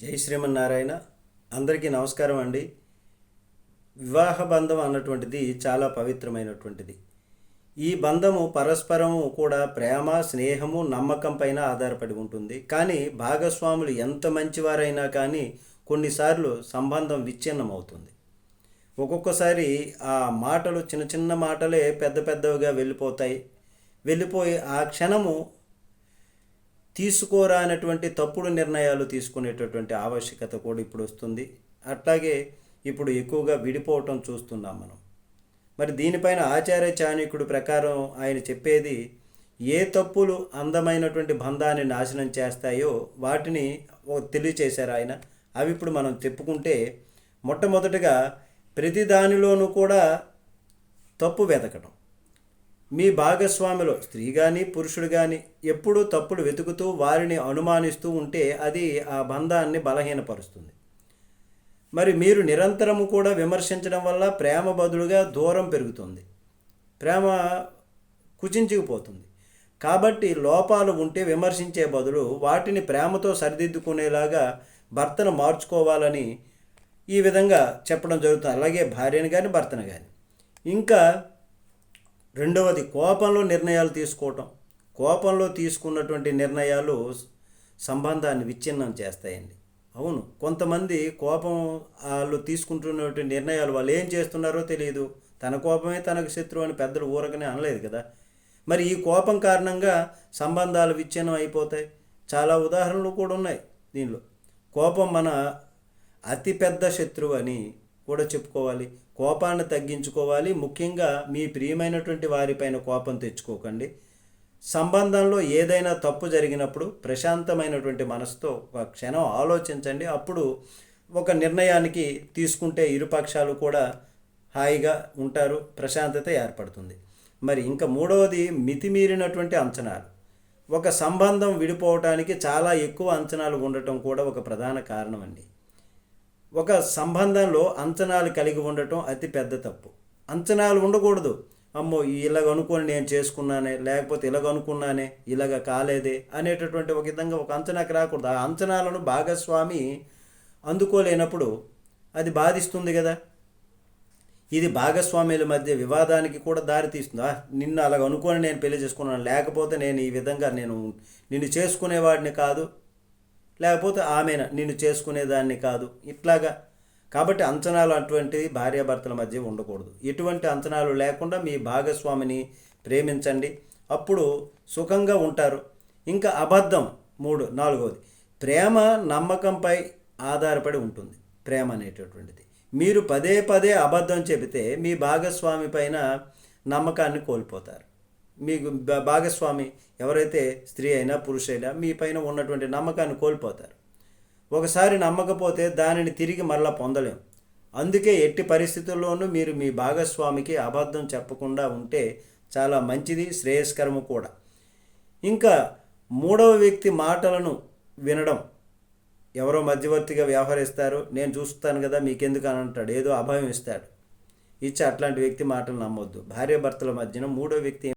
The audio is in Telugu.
జై శ్రీమన్నారాయణ. అందరికీ నమస్కారం అండి. వివాహ బంధం అన్నటువంటిది చాలా పవిత్రమైనటువంటిది. ఈ బంధము పరస్పరము కూడా ప్రేమ స్నేహము నమ్మకం పైన ఆధారపడి ఉంటుంది. కానీ భాగస్వాములు ఎంత మంచివారైనా కానీ కొన్నిసార్లు సంబంధం విచ్ఛిన్నం అవుతుంది ఒక్కొక్కసారి ఆ మాటలు చిన్న చిన్న మాటలే పెద్ద పెద్దవిగా వెళ్ళిపోతాయి. వెళ్ళిపోయి ఆ క్షణము తీసుకోరానటువంటి తప్పుడు నిర్ణయాలు తీసుకునేటటువంటి ఆవశ్యకత కూడా ఇప్పుడు వస్తుంది. అట్లాగే ఇప్పుడు ఎక్కువగా విడిపోవటం చూస్తున్నాం మనం. మరి దీనిపైన ఆచార్య చాణికుడు ప్రకారం ఆయన చెప్పేది ఏ తప్పులు అందమైనటువంటి బంధాన్ని నాశనం చేస్తాయో వాటిని తెలియచేశారు ఆయన. అవి ఇప్పుడు మనం చెప్పుకుంటే మొట్టమొదటిగా ప్రతి దానిలోనూ కూడా తప్పు వెతకడం మీ భాగస్వామిలో స్త్రీ కానీ పురుషుడు కానీ ఎప్పుడూ తప్పుడు వెతుకుతూ వారిని అనుమానిస్తూ ఉంటే అది ఆ బంధాన్ని బలహీనపరుస్తుంది. మరి మీరు నిరంతరము కూడా విమర్శించడం వల్ల ప్రేమ బదులుగా దూరం పెరుగుతుంది. ప్రేమ కుచించుకుపోతుంది. కాబట్టి లోపాలు ఉంటే విమర్శించే బదులు వాటిని ప్రేమతో సరిదిద్దుకునేలాగా భర్తను మార్చుకోవాలని ఈ విధంగా చెప్పడం జరుగుతుంది. అలాగే భార్యను కానీ భర్తను కానీ ఇంకా రెండవది కోపంలో నిర్ణయాలు తీసుకోవటం. కోపంలో తీసుకున్నటువంటి నిర్ణయాలు సంబంధాన్ని విచ్ఛిన్నం చేస్తాయండి. అవును కొంతమంది కోపం వాళ్ళు తీసుకుంటున్నటువంటి నిర్ణయాలు వాళ్ళు ఏం చేస్తున్నారో తెలియదు తన కోపమే తనకు శత్రువు అని పెద్దలు ఊరకనే అనలేదు కదా. మరి ఈ కోపం కారణంగా సంబంధాలు విచ్ఛిన్నం అయిపోతాయి. చాలా ఉదాహరణలు కూడా ఉన్నాయి దీనిలో. కోపం మన అతిపెద్ద శత్రువు అని కూడా చెప్పుకోవాలి. కోపాన్ని తగ్గించుకోవాలి. ముఖ్యంగా మీ ప్రియమైనటువంటి వారిపైన కోపం తెచ్చుకోకండి. సంబంధంలో ఏదైనా తప్పు జరిగినప్పుడు ప్రశాంతమైనటువంటి మనసుతో ఒక క్షణం ఆలోచించండి. అప్పుడు ఒక నిర్ణయానికి తీసుకుంటే ఇరుపక్షాలు కూడా హాయిగా ఉంటారు. ప్రశాంతత ఏర్పడుతుంది. మరి ఇంకా మూడవది మితిమీరినటువంటి అంచనాలు. ఒక సంబంధం విడిపోవటానికి చాలా ఎక్కువ అంచనాలు ఉండటం కూడా ఒక ప్రధాన కారణం అండి. ఒక సంబంధంలో అంచనాలు కలిగి ఉండటం అతి పెద్ద తప్పు. అంచనాలు ఉండకూడదు. అమ్మో ఇలాగ అనుకొని నేను చేసుకున్నానే లేకపోతే ఇలాగ అనుకున్నానే ఇలాగ కాలేదే అనేటటువంటి ఒక విధంగా ఒక అంచనాకి రాకూడదు. ఆ అంచనాలను భాగస్వామి అందుకోలేనప్పుడు అది బాధిస్తుంది కదా. ఇది భాగస్వామ్యుల మధ్య వివాదానికి కూడా దారితీస్తుంది "ఆ, నిన్ను అలాగ అనుకొని నేను పెళ్ళి చేసుకున్నాను లేకపోతే నేను ఈ విధంగా నేను నిన్ను చేసుకునేవాడిని కాదు. లేకపోతే ఆమెన నిన్ను చేసుకునేదాన్ని కాదు. ఇట్లాగా. కాబట్టి అంచనాలు అటువంటివి భార్యాభర్తల మధ్య ఉండకూడదు. ఎటువంటి అంచనాలు లేకుండా మీ భాగస్వామిని ప్రేమించండి. అప్పుడు సుఖంగా ఉంటారు. ఇంకా అబద్ధం మూడు నాలుగవది. ప్రేమ నమ్మకంపై ఆధారపడి ఉంటుంది. ప్రేమ అనేటటువంటిది. మీరు పదే పదే అబద్ధం చెబితే మీ భాగస్వామి పైన నమ్మకాన్ని కోల్పోతారు. మీకు భా- భాగస్వామి ఎవరైతే స్త్రీ అయినా పురుషైనా మీ పైన ఉన్నటువంటి నమ్మకాన్ని కోల్పోతారు. ఒకసారి నమ్మకపోతే దానిని తిరిగి మరలా పొందలేం. అందుకే ఎట్టి పరిస్థితుల్లోనూ మీరు మీ భాగస్వామికి అబద్ధం చెప్పకుండా ఉంటే చాలా మంచిది శ్రేయస్కరము కూడా. ఇంకా మూడవ వ్యక్తి మాటలను వినడం. ఎవరో మధ్యవర్తిగా వ్యవహరిస్తారు. నేను చూస్తాను కదా మీకెందుకు అని అంటాడు. ఏదో అభయం ఇస్తాడు. ఇచ్చి అట్లాంటి వ్యక్తి మాటలు నమ్మొద్దు. భార్యాభర్తల మధ్యన మూడో వ్యక్తి